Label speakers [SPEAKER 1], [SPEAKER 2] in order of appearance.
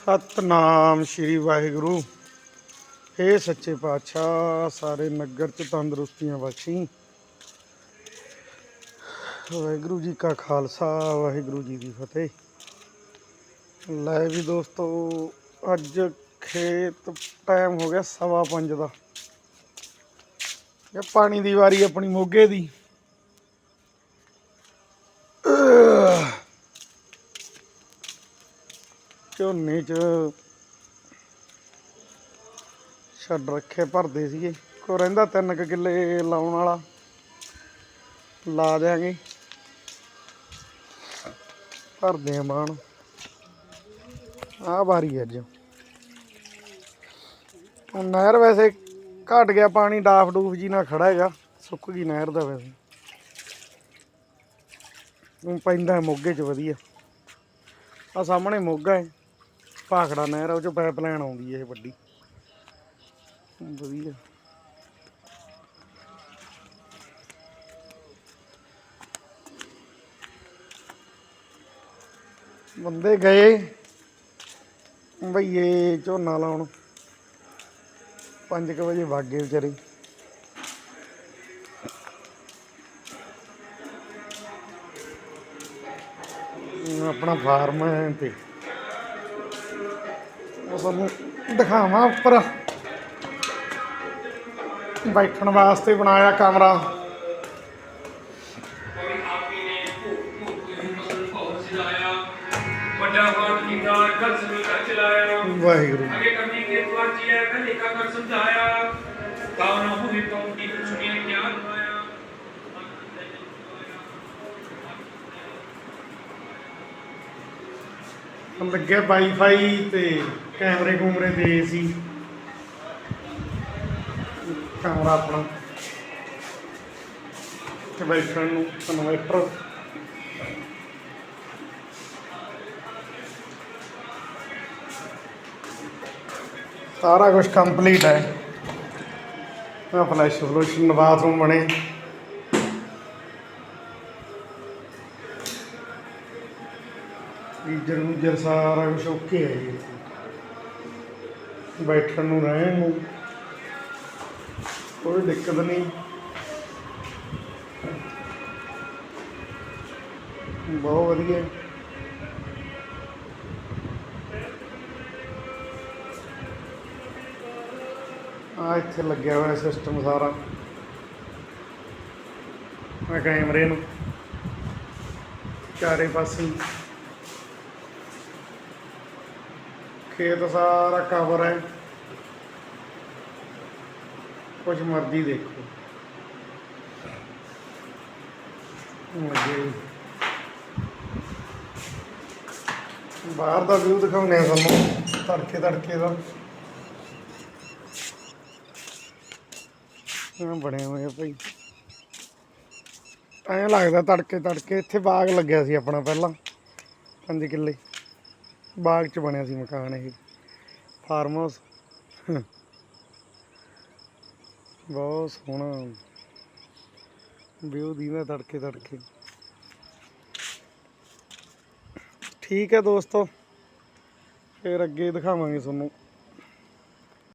[SPEAKER 1] ਸਤਨਾਮ ਸ਼੍ਰੀ ਵਾਹਿਗੁਰੂ। ਏ ਸੱਚੇ ਪਾਤਸ਼ਾਹ, ਸਾਰੇ ਨਗਰ ਚ ਤੰਦਰੁਸਤੀਆਂ ਬਖਸ਼ੀ। ਵਾਹਿਗੁਰੂ ਜੀ ਕਾ ਖਾਲਸਾ, ਵਾਹਿਗੁਰੂ ਜੀ ਦੀ ਫਤਿਹ। ਲੈ ਵੀ ਦੋਸਤੋ, ਅੱਜ ਖੇਤ ਟਾਈਮ ਹੋ ਗਿਆ ਸਵਾ ਪੰਜ ਦਾ। ਇਹ ਪਾਣੀ ਦੀ ਵਾਰੀ ਆਪਣੀ ਮੋਗੇ ਦੀ। ਝੋਨੇ ਚ ਛੱਡ ਰੱਖੇ ਭਰਦੇ ਸੀਗੇ। ਕੋ ਰਹਿੰਦਾ ਤਿੰਨ ਕੁ ਕਿੱਲੇ ਲਾਉਣ ਵਾਲਾ। ਲਾ ਦਿਆਂਗੇ। ਭਰਦੇ ਆ ਬਾਣ। ਆਹ ਵਾਰੀ ਅੱਜ। ਹੁਣ ਨਹਿਰ ਵੈਸੇ ਘਟ ਗਿਆ, ਪਾਣੀ ਡਾਫ ਡੂਫ ਜੀ ਨਾਲ ਖੜਾ ਹੈਗਾ, ਸੁੱਕ ਗਈ ਨਹਿਰ ਦਾ ਵੈਸੇ। ਹੁਣ ਪੈਂਦਾ ਹੈ ਮੋਗੇ ਚ ਵਧੀਆ। ਆ ਸਾਹਮਣੇ ਮੋਗਾ ਹੈ। ਭਾਖੜਾ ਨਹਿਰ ਆ, ਉਹ ਚੋਂ ਪਾਈਪਲਾਈਨ ਆਉਂਦੀ ਹੈ ਇਹ ਵੱਡੀ। ਵਧੀਆ। ਬੰਦੇ ਗਏ। ਭਈਏ ਝੋਨਾ ਲਾਉਣ। 5 ਵਜੇ ਵਗ ਗਏ ਵਿਚਾਰੇ। ਆਪਣਾ ਫਾਰਮ ਹੈ ਤੇ। ਤੁਹਾਨੂੰ ਦਿਖਾਵਾਂ ਉੱਪਰ। ਬੈਠਣ ਵਾਸਤੇ ਬਣਾਇਆ ਕਮਰਾ। ਵਾਹਿਗੁਰੂ।
[SPEAKER 2] ਅੱਗੇ ਕਰਨੀ ਕੇ ਦੁਆਰ ਜੀ ਹੈ ਪਹਿਲੇ ਕਾ ਕਰ ਸਮਝਾਇਆ। ਕਾਉ ਨਾ ਹੋਵੇ ਤੋਂ ਕੀ ਸੁਣੀਏ ਗਿਆਨ ਹੋਇਆ
[SPEAKER 1] ਹੁਣ ਲੱਗਿਆ ਵਾਈਫਾਈ ਤੇ ਕੈਮਰੇ ਕੂਮਰੇ ਦੇ ਸੀ। ਕੈਮਰਾ ਆਪਣਾ। ਤੇ ਬੈਠਣ ਨੂੰ ਇਨਵਰਟਰ ਸਾਰਾ ਕੁਝ ਕੰਪਲੀਟ ਹੈ। ਆ ਫਲੈਸ਼ ਫਲੋਸ਼ਨ ਬਾਥਰੂਮ ਬਣੇ। ਗੀਜਰ ਗੂਜਰ ਸਾਰਾ ਕੁਝ ਓਕੇ ਹੈ ਜੀ। ਇੱਥੇ। ਬੈਠਣ ਨੂੰ, ਰਹਿਣ ਨੂੰ ਕੋਈ ਦਿੱਕਤ ਨਹੀਂ। ਬਹੁਤ ਵਧੀਆ। ਆ ਇੱਥੇ ਲੱਗਿਆ ਹੋਇਆ ਸਿਸਟਮ ਸਾਰਾ। ਆ ਕੈਮਰੇ ਨੂੰ। ਚਾਰੇ ਪਾਸੇ ਹੀ। ਖੇਤ ਸਾਰਾ ਕਵਰ ਹੈ। ਕੁਝ ਮਰਜ਼ੀ ਦੇਖੋ। ਲੱਗੇ ਬਾਹਰ ਦਾ ਵਿਊ ਦਿਖਾਉਂਦੇ ਆ ਤੁਹਾਨੂੰ, ਤੜਕੇ ਤੜਕੇ ਦਾ। ਇਹ ਬਣੇ ਹੋਏ ਆ ਭਾਈ। ਐਂ ਲੱਗਦਾ ਤੜਕੇ ਤੜਕੇ ਇੱਥੇ ਬਾਗ ਲੱਗਿਆ ਸੀ ਆਪਣਾ ਪਹਿਲਾਂ 5 ਕਿੱਲੇ। ਬਾਗ ਚ ਬਣਿਆ ਸੀ ਮਕਾਨ ਇਹ। ਫਾਰਮ ਹਾਊਸ ਬਹੁਤ ਸੋਹਣਾ। ਵਿਊ ਦੀਦਾ ਤੜਕੇ ਤੜਕੇ। ਠੀਕ ਹੈ ਦੋਸਤੋ, ਫਿਰ ਅੱਗੇ ਦਿਖਾਵਾਂਗੇ ਤੁਹਾਨੂੰ।